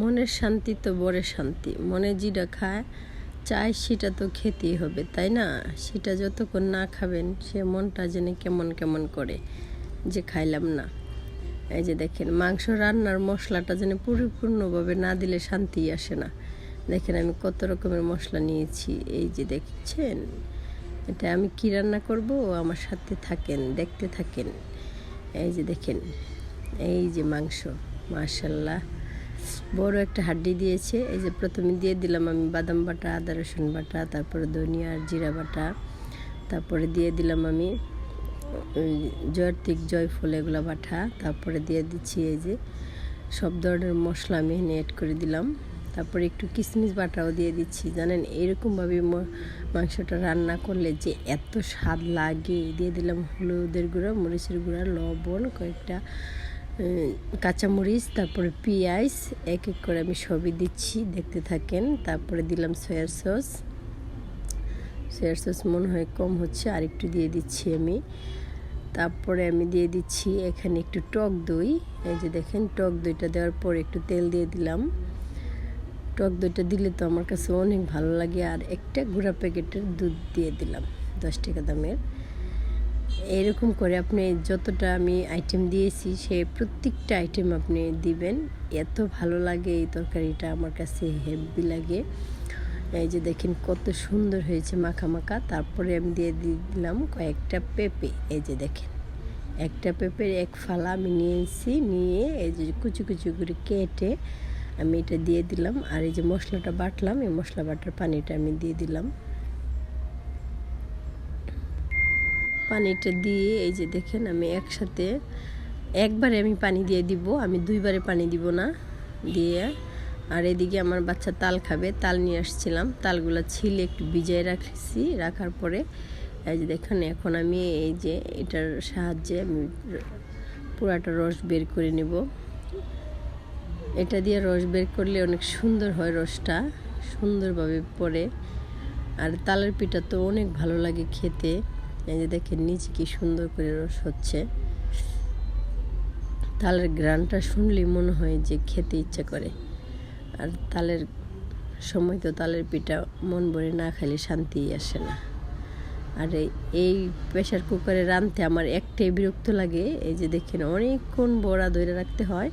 মনের শান্তি তো বড় শান্তি। মনে যেটা খায়, চায় সেটা তো খেতেই হবে, তাই না? সেটা যতক্ষণ না খাবেন, সে মনটা যেন কেমন কেমন করে যে খাইলাম না। এই যে দেখেন, মাংস রান্নার মশলাটা যেন পরিপূর্ণভাবে না দিলে শান্তি আসে না। দেখেন আমি কত রকমের মশলা নিয়েছি, এই যে দেখছেন? এটা আমি কী রান্না করব? আমার সাথে থাকেন, দেখতে থাকেন। এই যে দেখেন, এই যে মাংস, মাশাল্লাহ। বড় একটা হাড্ডি দিয়েছে। এই যে প্রথমে দিয়ে দিলাম আমি বাদাম বাটা, আদা রসুন বাটা, তারপরে ধনিয়া আর জিরা বাটা, তারপরে দিয়ে দিলাম আমি জয়তিক জয়ফল এগুলো বাটা, তারপরে দিয়ে দিচ্ছি এই যে সব ধরনের মশলা আমি এখানে অ্যাড করে দিলাম। তারপরে একটু কিশমিশ বাটাও দিয়ে দিচ্ছি। জানেন, এরকমভাবে মাংসটা রান্না করলে যে এত স্বাদ লাগে। দিয়ে দিলাম হলুদের গুঁড়ো, মরিচের গুঁড়া, লবণ কয়েকটা কাঁচামরিচ, তারপরে পেঁয়াজ, এক এক করে আমি সবই দিচ্ছি, দেখতে থাকেন। তারপরে দিলাম সয়ার সস সয়ার সস মনে হয় কম হচ্ছে আর একটু দিয়ে দিচ্ছি আমি। তারপরে আমি দিয়ে দিচ্ছি এখানে একটু টক দই। এই যে দেখেন, টক দইটা দেওয়ার পর একটু তেল দিয়ে দিলাম। টক দইটা দিলে তো আমার কাছে অনেক ভালো লাগে। আর একটা গুঁড়া প্যাকেটের দুধ দিয়ে দিলাম, দশ টাকা দামের। এরকম করে আপনি যতটা আমি আইটেম দিয়েছি, সে প্রত্যেকটা আইটেম আপনি দিবেন। এত ভালো লাগে এই তরকারিটা, আমার কাছে হেভি লাগে। এই যে দেখেন কত সুন্দর হয়েছে মাখা মাখা। তারপরে আমি দিয়ে দিলাম কয়েকটা পেঁপে। এই যে দেখেন, একটা পেঁপের এক ফালা আমি নিয়েছি, নিয়ে এই যে কুচি কুচি করে কেটে আমি এটা দিয়ে দিলাম। আর এই যে মশলাটা বাটলাম, এই মশলা বাটার পানিটা আমি দিয়ে দিলাম। পানিটা দিয়ে, এই যে দেখেন আমি একসাথে, একবারে আমি পানি দিয়ে দিব, আমি দুইবারে পানি দিব না, দিয়ে, আর এদিকে আমার বাচ্চা তাল খাবে, তাল নিয়ে আসছিলাম, তালগুলো ছিলে একটু ভিজায় রাখছি, রাখার পরে, এই যে দেখেন এখন আমি এই যে এটার সাহায্যে আমি পুরাটা রস বের করে নেব। এটা দিয়ে রস বের করলে অনেক সুন্দর হয় রসটা, সুন্দরভাবে পড়ে, আর তালের পিঠা তো অনেক ভালো লাগে খেতে। এই যে দেখেন নিচে কি সুন্দর করে রস হচ্ছে। তালের গ্রানটা শুনলেই মনে হয় যে খেতে ইচ্ছা করে। আর তালের সময় তো তালের পিঠা মন ভরে না খাইলে শান্তি আসে না। আর এই প্রেশার কুকারে রাঁধতে আমার একটাই বিরক্ত লাগে, এই যে দেখেন অনেকক্ষণ বড়া ধরে রাখতে হয়।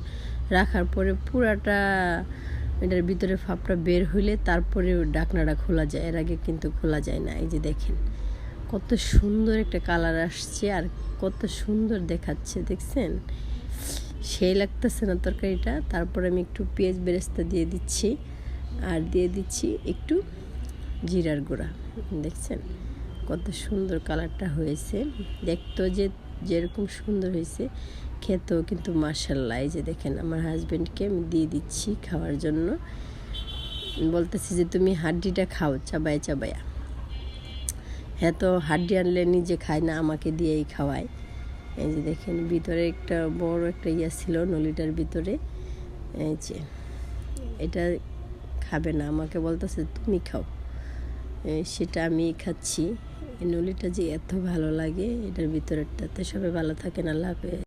রাখার পরে পুরাটা এটার ভিতরে ফাপটা বের হইলে তারপরে ডাকনাটা খোলা যায়, এর আগে কিন্তু খোলা যায় না, এই যে দেখেন। কত সুন্দর একটা কালার আসছে আর কত সুন্দর দেখাচ্ছে, দেখছেন? সেই লাগতেছে না তরকারিটা। তারপর আমি একটু পেঁয়াজ বেরেস্তা দিয়ে দিচ্ছি আর দিয়ে দিচ্ছি একটু জিরার গুঁড়া। দেখছেন? কত সুন্দর কালারটা হয়েছে। দেখতো যে যেরকম সুন্দর হয়েছে, খেতেও কিন্তু মার্শাল্লাহ যে দেখেন, আমার হাজব্যান্ডকে আমি দিয়ে দিচ্ছি খাওয়ার জন্য। বলতেছি যে, তুমি হাড্ডিটা খাও, চাবায়, চাবায়া। হ্যাঁ তো হাড্ডি আনলে নিজে খায় না, আমাকে দিয়েই খাওয়ায়। এই যে দেখেন, ভিতরে একটা বড় একটা ইয়া ছিল নলিটার ভিতরে। এই যে, এটা খাবে না, আমাকে বলতেছে, তুমি খাও। সেটা আমি খাচ্ছি। এই নলিটা যে এত ভালো লাগে, এটার ভিতরেরটাতে সবাই ভালো থাকে না হাফেজ।